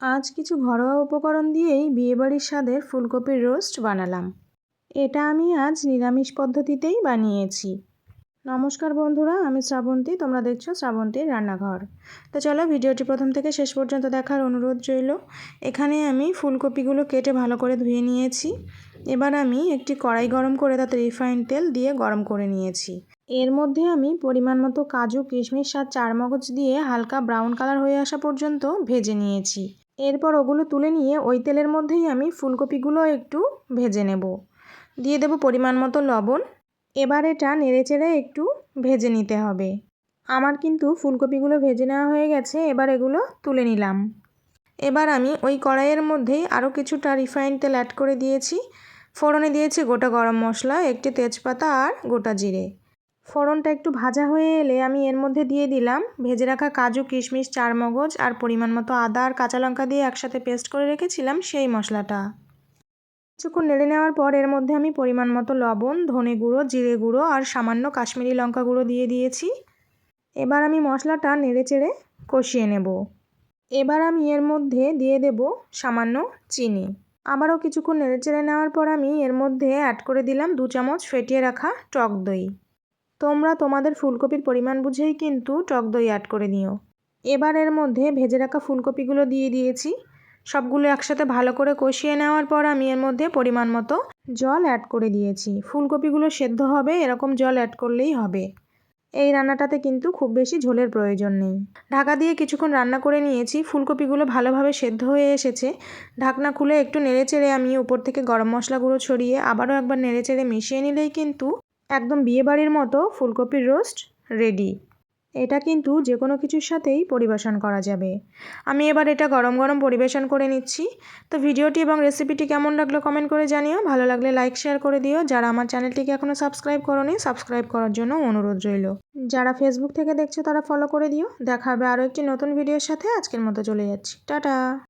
আজ কিছু ঘরোয়া উপকরণ দিয়েই বিয়েবাড়ির স্বাদের ফুলকপির রোস্ট বানালাম। এটা আমি আজ নিরামিষ পদ্ধতিতেই বানিয়েছি। নমস্কার বন্ধুরা, আমি শ্রাবন্তী, তোমরা দেখছ শ্রাবন্তীর রান্নাঘর। তো চলো ভিডিওটি প্রথম থেকে শেষ পর্যন্ত দেখার অনুরোধ রইল। এখানে আমি ফুলকপিগুলো কেটে ভালো করে ধুয়ে নিয়েছি। এবার আমি একটি কড়াই গরম করে তাতে রিফাইন্ড তেল দিয়ে গরম করে নিয়েছি। এর মধ্যে আমি পরিমাণ মতো কাজু, কিশমিশ আর চারমগজ দিয়ে হালকা ব্রাউন কালার হয়ে আসা পর্যন্ত ভেজে নিয়েছি। এরপর ওগুলো তুলে নিয়ে ওই তেলের মধ্যেই আমি ফুলকপিগুলো একটু ভেজে নেব। দিয়ে দেব পরিমাণ মতো লবণ। এবার এটা নেড়েচেড়ে একটু ভেজে নিতে হবে। আমার কিন্তু ফুলকপিগুলো ভেজে নেওয়া হয়ে গেছে, এবার এগুলো তুলে নিলাম। এবার আমি ওই কড়াইয়ের মধ্যেই আরও কিছুটা রিফাইন্ড তেল অ্যাড করে দিয়েছি। ফোড়নে দিয়েছি গোটা গরম মশলা, একটি তেজপাতা আর গোটা জিরে। ফোড়নটা একটু ভাজা হয়ে এলে আমি এর মধ্যে দিয়ে দিলাম। ভেজে রাখা কাজু, কিশমিশ, চারমগজ আর পরিমাণ মতো আদা আর কাঁচা লঙ্কা দিয়ে একসাথে পেস্ট করে রেখেছিলাম সেই মশলাটা। কিছুক্ষণ নেড়ে নেওয়ার পর এর মধ্যে আমি পরিমাণ মতো লবণ, ধনে গুঁড়ো, জিরে গুঁড়ো আর সামান্য কাশ্মীরি লঙ্কা গুঁড়ো দিয়ে দিয়েছি। এবার আমি মশলাটা নেড়ে চেড়ে কষিয়ে নেব। এবার আমি এর মধ্যে দিয়ে দেব সামান্য চিনি। আবারও কিছুক্ষণ নেড়ে চেড়ে নেওয়ার পর আমি এর মধ্যে অ্যাড করে দিলাম দু চামচ ফেটিয়ে রাখা টক দই। তোমরা তোমাদের ফুলকপির পরিমাণ বুঝেই কিন্তু টক দই অ্যাড করে নিও। এবার এর মধ্যে ভেজে রাখা ফুলকপিগুলো দিয়ে দিয়েছি। সবগুলো একসাথে ভালো করে কষিয়ে নেওয়ার পর আমি এর মধ্যে পরিমাণ মতো জল অ্যাড করে দিয়েছি। ফুলকপিগুলো সেদ্ধ হবে, এরকম জল অ্যাড করলেই হবে। এই রান্নাটাতে কিন্তু খুব বেশি ঝোলের প্রয়োজন নেই। ঢাকা দিয়ে কিছুক্ষণ রান্না করে নিয়েছি। ফুলকপিগুলো ভালোভাবে সেদ্ধ হয়ে এসেছে। ঢাকনা খুলে একটু নেড়েচেড়ে আমি উপর থেকে গরম মশলা গুঁড়ো ছড়িয়ে আবারও একবার নেড়েচেড়ে মিশিয়ে নিলেই কিন্তু একদম বিয়েবাড়ির মতো ফুলকপির রোস্ট রেডি। এটা কিন্তু যে কোনো কিছুর সাথেই পরিবেশন করা যাবে। আমি এবার এটা গরম গরম পরিবেশন করে নিচ্ছি। তো ভিডিওটি এবং রেসিপিটি কেমন লাগল কমেন্ট করে জানিও। ভালো লাগলে লাইক, শেয়ার করে দিও। যারা আমার চ্যানেলটিকে এখনও সাবস্ক্রাইব করনি, সাবস্ক্রাইব করার জন্য অনুরোধ রইল। যারা ফেসবুক থেকে দেখছ তারা ফলো করে দিও। দেখা হবে আরও একটি নতুন ভিডিওর সাথে। আজকের মতো চলে যাচ্ছি। টাটা!